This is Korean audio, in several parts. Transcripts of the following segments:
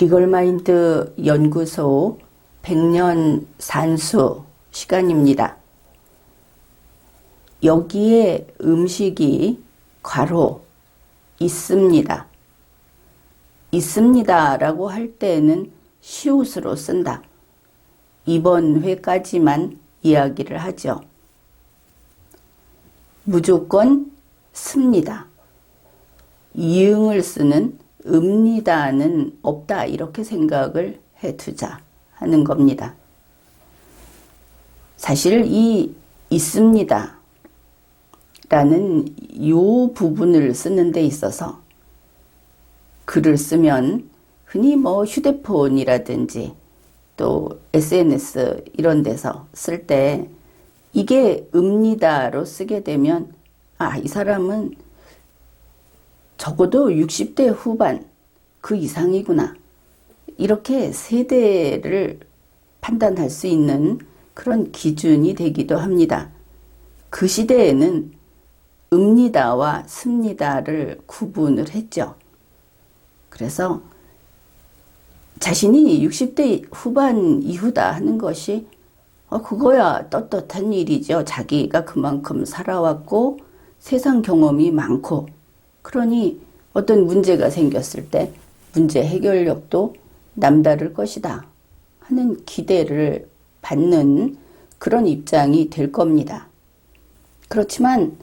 리걸마인드 연구소 100년 산수 시간입니다. 여기에 음식이 괄호 있습니다. 있습니다 라고 할 때에는 시옷으로 쓴다. 이번 회까지만 이야기를 하죠. 무조건 습니다. 이응을 쓰는 읍니다는 없다 이렇게 생각을 해두자 하는 겁니다. 사실 이 있습니다 라는 요 부분을 쓰는 데 있어서 글을 쓰면 흔히 뭐 휴대폰이라든지 또 SNS 이런 데서 쓸 때 이게 읍니다로 쓰게 되면 아, 이 사람은 적어도 60대 후반 그 이상이구나. 이렇게 세대를 판단할 수 있는 그런 기준이 되기도 합니다. 그 시대에는 읍니다와 습니다를 구분을 했죠. 그래서 자신이 60대 후반 이후다 하는 것이 어, 그거야 떳떳한 일이죠. 자기가 그만큼 살아왔고 세상 경험이 많고 그러니 어떤 문제가 생겼을 때 문제 해결력도 남다를 것이다 하는 기대를 받는 그런 입장이 될 겁니다. 그렇지만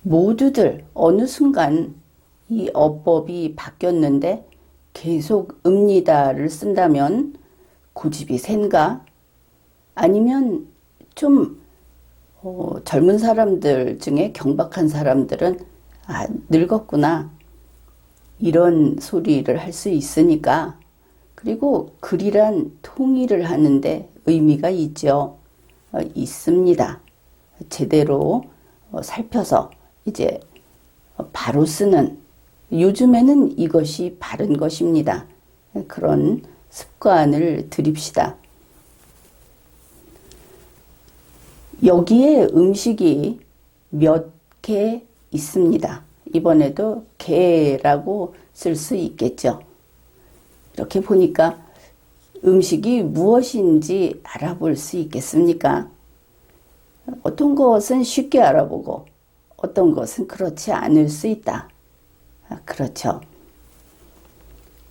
모두들 어느 순간 이 어법이 바뀌었는데 계속 읍니다를 쓴다면 고집이 센가? 아니면 좀 어, 젊은 사람들 중에 경박한 사람들은 아, 늙었구나. 이런 소리를 할 수 있으니까. 그리고 글이란 통일을 하는데 의미가 있죠. 어, 있습니다. 제대로 어, 살펴서 이제 바로 쓰는 요즘에는 이것이 바른 것입니다. 그런 습관을 들입시다. 여기에 음식이 몇 개 있습니다. 이번에도 개라고 쓸 수 있겠죠. 이렇게 보니까 음식이 무엇인지 알아볼 수 있겠습니까? 어떤 것은 쉽게 알아보고 어떤 것은 그렇지 않을 수 있다. 아, 그렇죠.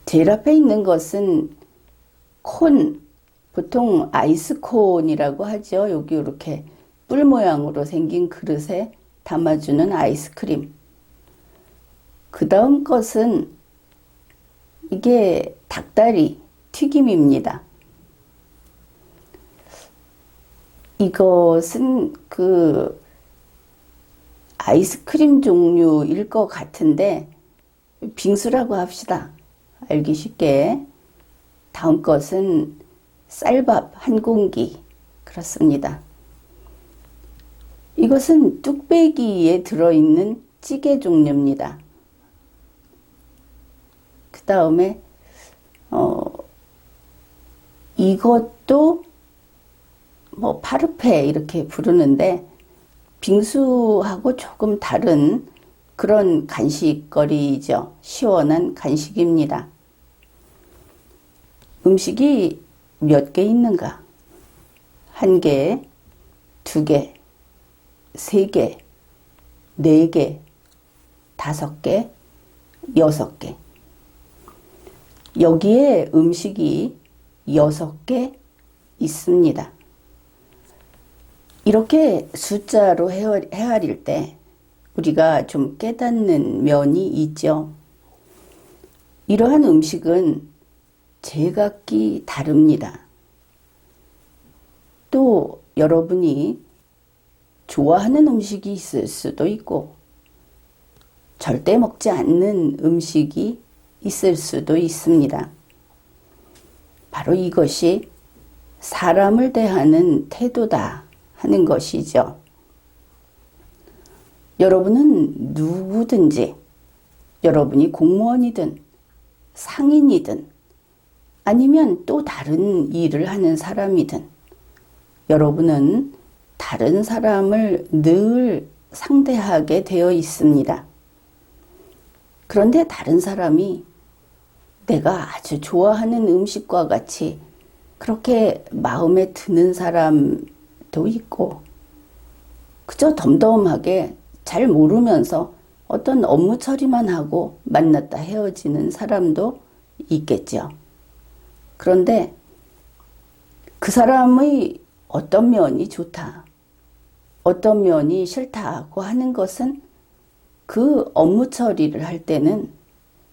제일 앞에 있는 것은 콘, 보통 아이스콘이라고 하죠. 여기 이렇게 뿔 모양으로 생긴 그릇에 담아주는 아이스크림. 그 다음 것은 이게 닭다리 튀김입니다. 이것은 그 아이스크림 종류일 것 같은데 빙수라고 합시다. 알기 쉽게. 다음 것은 쌀밥 한 공기. 그렇습니다. 이것은 뚝배기에 들어있는 찌개 종류입니다. 그 다음에, 어, 이것도 뭐 파르페 이렇게 부르는데 빙수하고 조금 다른 그런 간식거리죠. 시원한 간식입니다. 음식이 몇 개 있는가? 한 개, 두 개, 세 개, 네 개, 다섯 개, 여섯 개. 여기에 음식이 여섯 개 있습니다. 이렇게 숫자로 헤아릴 때 우리가 좀 깨닫는 면이 있죠. 이러한 음식은 제각기 다릅니다. 또 여러분이 좋아하는 음식이 있을 수도 있고 절대 먹지 않는 음식이 있을 수도 있습니다. 바로 이것이 사람을 대하는 태도다 하는 것이죠. 여러분은 누구든지 여러분이 공무원이든 상인이든 아니면 또 다른 일을 하는 사람이든 여러분은 다른 사람을 늘 상대하게 되어 있습니다. 그런데 다른 사람이 내가 아주 좋아하는 음식과 같이 그렇게 마음에 드는 사람도 있고, 그저 덤덤하게 잘 모르면서 어떤 업무 처리만 하고 만났다 헤어지는 사람도 있겠죠. 그런데 그 사람의 어떤 면이 좋다, 어떤 면이 싫다고 하는 것은 그 업무 처리를 할 때는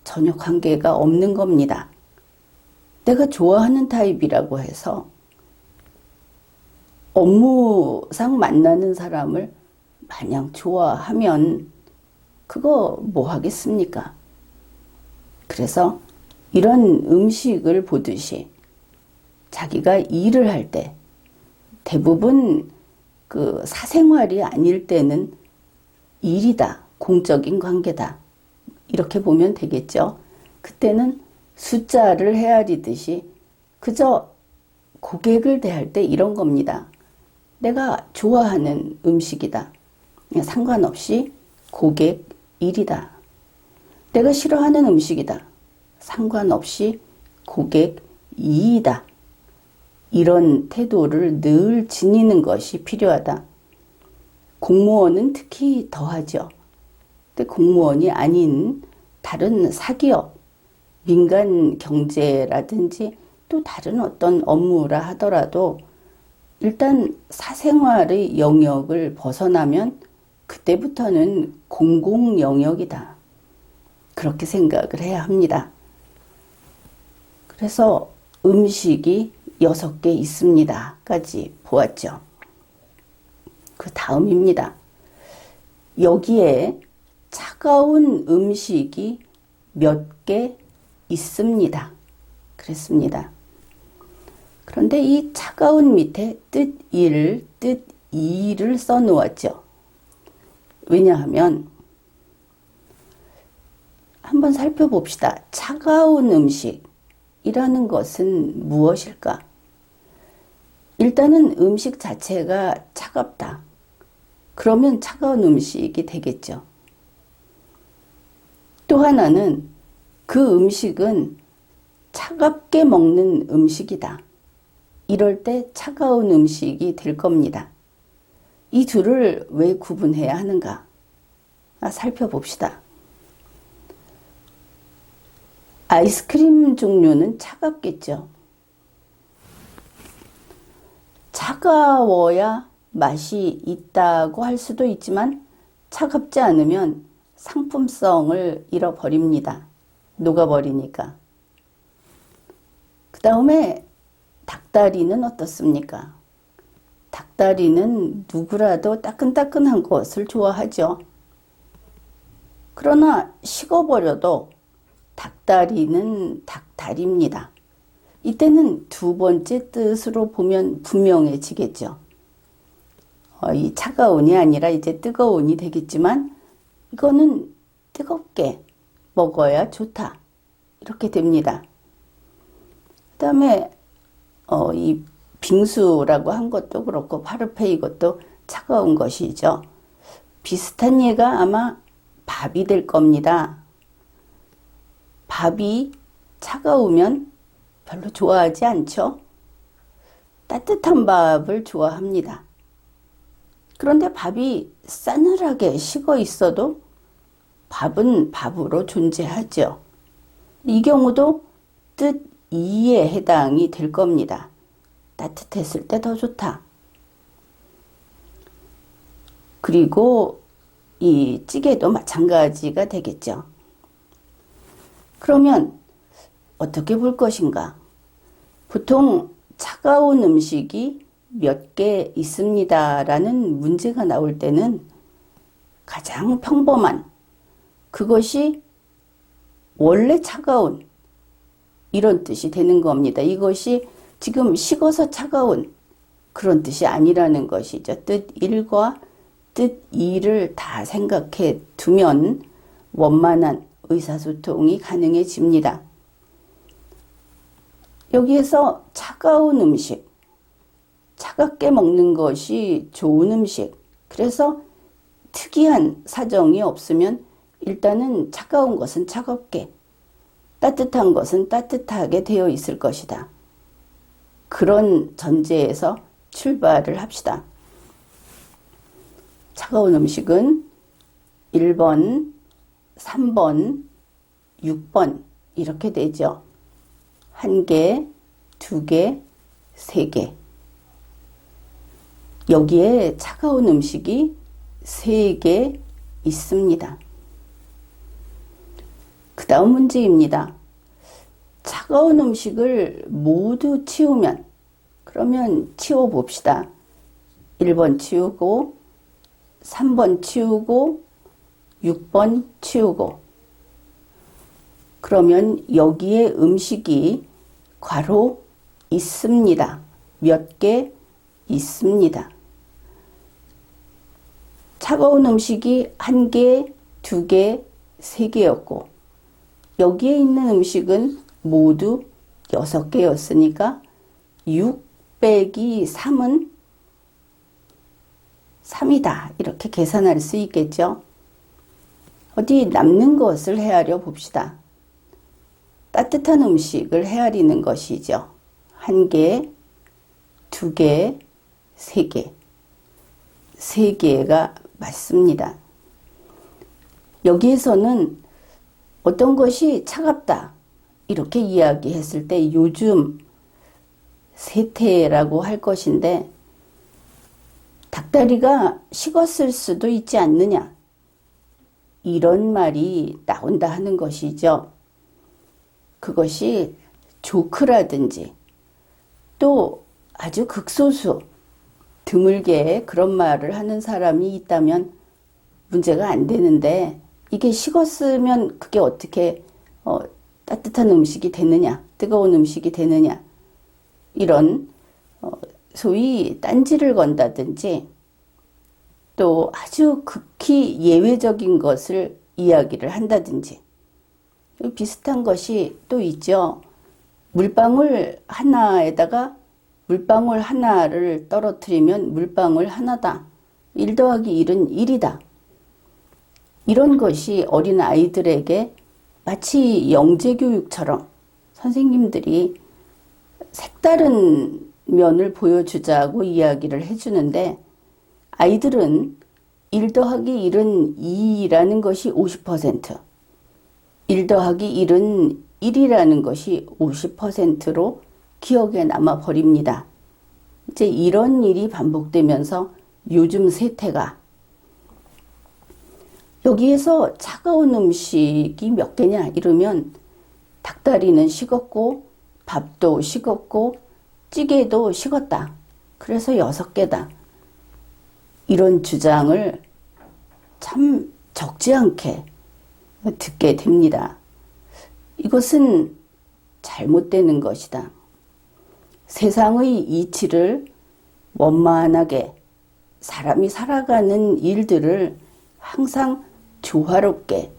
전혀 관계가 없는 겁니다. 내가 좋아하는 타입이라고 해서 업무상 만나는 사람을 마냥 좋아하면 그거 뭐 하겠습니까? 그래서 이런 음식을 보듯이 자기가 일을 할 때 대부분 그 사생활이 아닐 때는 일이다, 공적인 관계다. 이렇게 보면 되겠죠. 그때는 숫자를 헤아리듯이 그저 고객을 대할 때 이런 겁니다. 내가 좋아하는 음식이다. 상관없이 고객 일이다. 내가 싫어하는 음식이다. 상관없이 고객 이이다. 이런 태도를 늘 지니는 것이 필요하다. 공무원은 특히 더하죠. 근데 공무원이 아닌 다른 사기업, 민간 경제라든지 또 다른 어떤 업무라 하더라도 일단 사생활의 영역을 벗어나면 그때부터는 공공 영역이다. 그렇게 생각을 해야 합니다. 그래서 음식이 여섯 개 있습니다. 까지 보았죠. 그 다음입니다. 여기에 차가운 음식이 몇 개 있습니다. 그랬습니다. 그런데 이 차가운 밑에 뜻 1, 뜻 2를 써 놓았죠. 왜냐하면 한번 살펴봅시다. 차가운 음식이라는 것은 무엇일까? 일단은 음식 자체가 차갑다. 그러면 차가운 음식이 되겠죠. 또 하나는 그 음식은 차갑게 먹는 음식이다. 이럴 때 차가운 음식이 될 겁니다. 이 둘을 왜 구분해야 하는가? 아, 살펴봅시다. 아이스크림 종류는 차갑겠죠. 차가워야 맛이 있다고 할 수도 있지만 차갑지 않으면 상품성을 잃어버립니다. 녹아버리니까. 그 다음에 닭다리는 어떻습니까? 닭다리는 누구라도 따끈따끈한 것을 좋아하죠. 그러나 식어버려도 닭다리는 닭다리입니다. 이때는 두 번째 뜻으로 보면 분명해지겠죠. 어, 이 차가운이 아니라 이제 뜨거운이 되겠지만 이거는 뜨겁게 먹어야 좋다. 이렇게 됩니다. 그 다음에 어, 이 빙수라고 한 것도 그렇고 파르페 이것도 차가운 것이죠. 비슷한 예가 아마 밥이 될 겁니다. 밥이 차가우면 별로 좋아하지 않죠? 따뜻한 밥을 좋아합니다. 그런데 밥이 싸늘하게 식어 있어도 밥은 밥으로 존재하죠. 이 경우도 뜻 2에 해당이 될 겁니다. 따뜻했을 때 더 좋다. 그리고 이 찌개도 마찬가지가 되겠죠. 그러면 어떻게 볼 것인가? 보통 차가운 음식이 몇 개 있습니다라는 문제가 나올 때는 가장 평범한 그것이 원래 차가운 이런 뜻이 되는 겁니다. 이것이 지금 식어서 차가운 그런 뜻이 아니라는 것이죠. 뜻 1과 뜻 2를 다 생각해 두면 원만한 의사소통이 가능해집니다. 여기에서 차가운 음식, 차갑게 먹는 것이 좋은 음식. 그래서 특이한 사정이 없으면 일단은 차가운 것은 차갑게, 따뜻한 것은 따뜻하게 되어 있을 것이다. 그런 전제에서 출발을 합시다. 차가운 음식은 1번, 3번, 6번 이렇게 되죠. 한 개, 두 개, 세 개. 여기에 차가운 음식이 세 개 있습니다. 그 다음 문제입니다. 차가운 음식을 모두 치우면, 그러면 치워봅시다. 1번 치우고, 3번 치우고, 6번 치우고. 그러면 여기에 음식이 괄호 있습니다. 몇 개 있습니다. 차가운 음식이 한 개, 두 개, 세 개였고, 여기에 있는 음식은 모두 여섯 개였으니까 6 빼기 3은 3이다. 이렇게 계산할 수 있겠죠. 어디 남는 것을 헤아려 봅시다. 따뜻한 음식을 헤아리는 것이죠. 한 개, 두 개, 세 개. 세 개가 맞습니다. 여기에서는 어떤 것이 차갑다. 이렇게 이야기했을 때 요즘 세태라고 할 것인데 닭다리가 식었을 수도 있지 않느냐. 이런 말이 나온다 하는 것이죠. 그것이 조크라든지 또 아주 극소수 드물게 그런 말을 하는 사람이 있다면 문제가 안 되는데 이게 식었으면 그게 어떻게 어, 따뜻한 음식이 되느냐 뜨거운 음식이 되느냐 이런 어, 소위 딴지를 건다든지 또 아주 극히 예외적인 것을 이야기를 한다든지 비슷한 것이 또 있죠. 물방울 하나에다가 물방울 하나를 떨어뜨리면 물방울 하나다. 1 더하기 1은 1이다. 이런 것이 어린 아이들에게 마치 영재교육처럼 선생님들이 색다른 면을 보여주자고 이야기를 해주는데 아이들은 1 더하기 1은 2라는 것이 50%, 1 더하기 1은 1이라는 것이 50%로 기억에 남아 버립니다. 이제 이런 일이 반복되면서 요즘 세태가 여기에서 차가운 음식이 몇 개냐 이러면 닭다리는 식었고 밥도 식었고 찌개도 식었다. 그래서 여섯 개다. 이런 주장을 참 적지 않게 듣게 됩니다. 이것은 잘못되는 것이다. 세상의 이치를 원만하게 사람이 살아가는 일들을 항상 조화롭게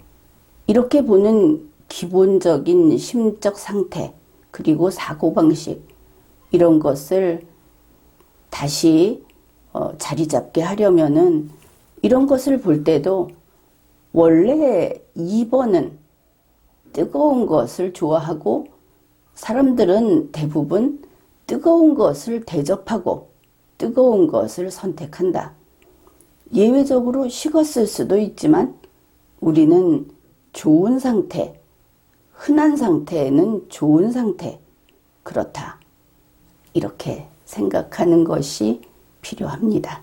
이렇게 보는 기본적인 심적 상태 그리고 사고방식 이런 것을 다시 어, 자리 잡게 하려면은 이런 것을 볼 때도 원래 2번은 뜨거운 것을 좋아하고 사람들은 대부분 뜨거운 것을 대접하고 뜨거운 것을 선택한다. 예외적으로 식었을 수도 있지만 우리는 좋은 상태, 흔한 상태는 좋은 상태, 그렇다. 이렇게 생각하는 것이 필요합니다.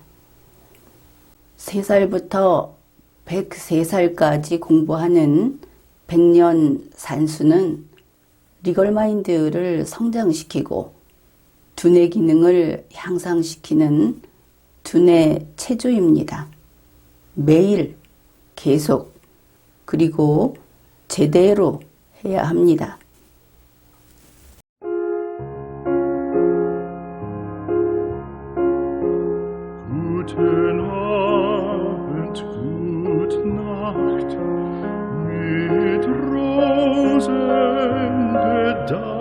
3살부터 103살까지 공부하는 100년 산수는 리걸마인드를 성장시키고 두뇌 기능을 향상시키는 두뇌 체조입니다. 매일 계속 그리고 제대로 해야 합니다. Oh.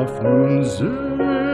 auf nun Söhne.